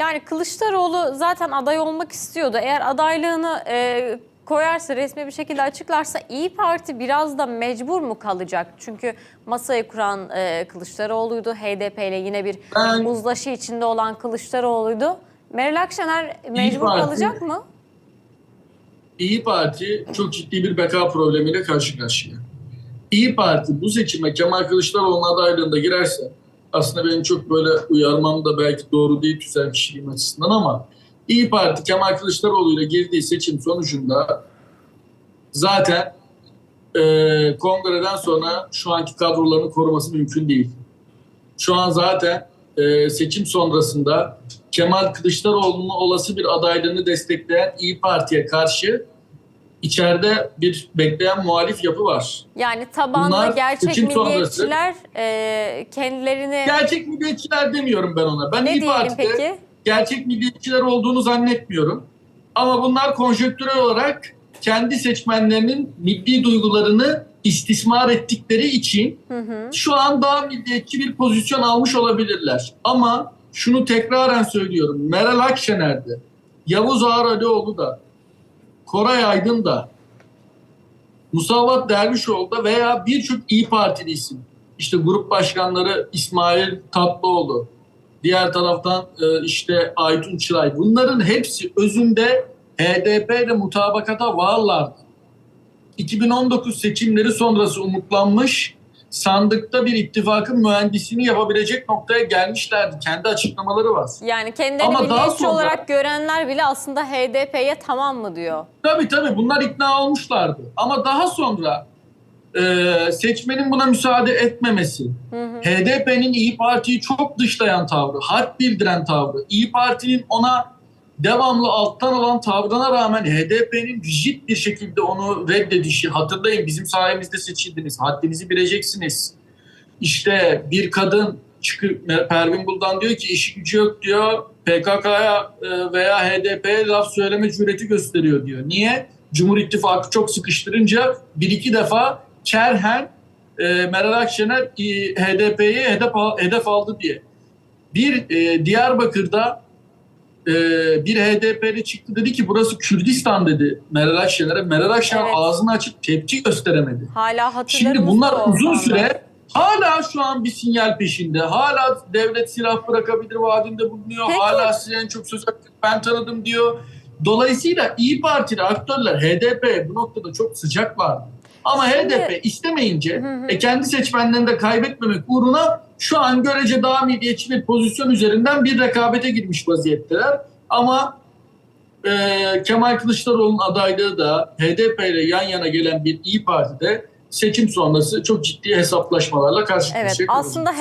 Yani Kılıçdaroğlu zaten aday olmak istiyordu. Eğer adaylığını e, koyarsa, resmi bir şekilde açıklarsa İyi Parti biraz da mecbur mu kalacak? Çünkü masayı kuran e, Kılıçdaroğlu'ydu. HDP ile yine bir Ben- uzlaşı içinde olan Kılıçdaroğlu'ydu. Meral Akşener mecbur Parti- kalacak mı? İyi Parti çok ciddi bir beka problemiyle karşı karşıya. İyi Parti bu seçime Kemal Kılıçdaroğlu'nun adaylığında girerse aslında benim çok böyle uyarmam da belki doğru değil tüzel kişiliğim açısından ama İyi Parti Kemal Kılıçdaroğlu ile girdiği seçim sonucunda zaten e, kongreden sonra şu anki kadrolarını koruması mümkün değil. Şu an zaten e, seçim sonrasında Kemal Kılıçdaroğlu'nun olası bir adaylığını destekleyen İyi Parti'ye karşı içeride bir bekleyen muhalif yapı var. Yani tabanda Bunlar gerçek milliyetçiler e, kendilerini... Gerçek milliyetçiler demiyorum ben ona. Ben ne İyi Parti'de peki? gerçek milliyetçiler olduğunu zannetmiyorum. Ama bunlar konjonktürel olarak kendi seçmenlerinin milli duygularını istismar ettikleri için Hı hı. şu an daha milliyetçi bir pozisyon almış olabilirler. Ama şunu tekraren söylüyorum. Meral Akşener'de, Yavuz Ağar Alioğlu da, Koray Aydın da, Musavat Dervişoğlu da veya birçok İyi Partili isim. İşte grup başkanları İsmail Tatlıoğlu, diğer taraftan e, işte Aytun Çıray. Bunların hepsi özünde HDP ile mutabakata varlardı. 2019 seçimleri sonrası umutlanmış, sandıkta bir ittifakın mühendisini yapabilecek noktaya gelmişlerdi. Kendi açıklamaları var. Yani kendilerini Ama milliyetçi sonra- olarak görenler bile aslında HDP'ye tamam mı diyor. Tabii tabii bunlar ikna olmuşlardı. Ama daha sonra e, seçmenin buna müsaade etmemesi. HDP'nin İyi Parti'yi çok dışlayan tavrı, harp bildiren tavrı, İyi Parti'nin ona devamlı alttan alan tavrına rağmen HDP'nin rigid bir şekilde onu reddedişi, hatırlayın bizim sayemizde seçildiniz, haddinizi bileceksiniz. İşte bir kadın çıkıp Pervin Buldan diyor ki işi gücü yok diyor, PKK'ya e, veya HDP'ye laf söyleme cüreti gösteriyor diyor. Niye? Cumhur İttifakı çok sıkıştırınca bir iki defa kerhen e, Meral Akşener HDP'yi hedef, hedef aldı diye. Bir e, Diyarbakır'da e, bir HDP'li çıktı dedi ki burası Kürdistan dedi Meral Akşener'e. Meral Akşener Evet. ağzını açıp tepki gösteremedi. Hala hatırlarımız Şimdi bunlar uzun süre hala şu an bir sinyal peşinde. Hala devlet silah bırakabilir vaadinde bulunuyor. Peki. Hala size en çok söz hakkı ben tanıdım diyor. Dolayısıyla İyi Partili aktörler HDP bu noktada çok sıcak vardı. Ama Şimdi- HDP istemeyince Hı hı. e, kendi seçmenlerini de kaybetmemek uğruna şu an görece daha milliyetçi bir pozisyon üzerinden bir rekabete girmiş vaziyetteler. Ama e, Kemal Kılıçdaroğlu'nun adaylığı da HDP ile yan yana gelen bir İyi Parti'de seçim sonrası çok ciddi hesaplaşmalarla karşı Evet aslında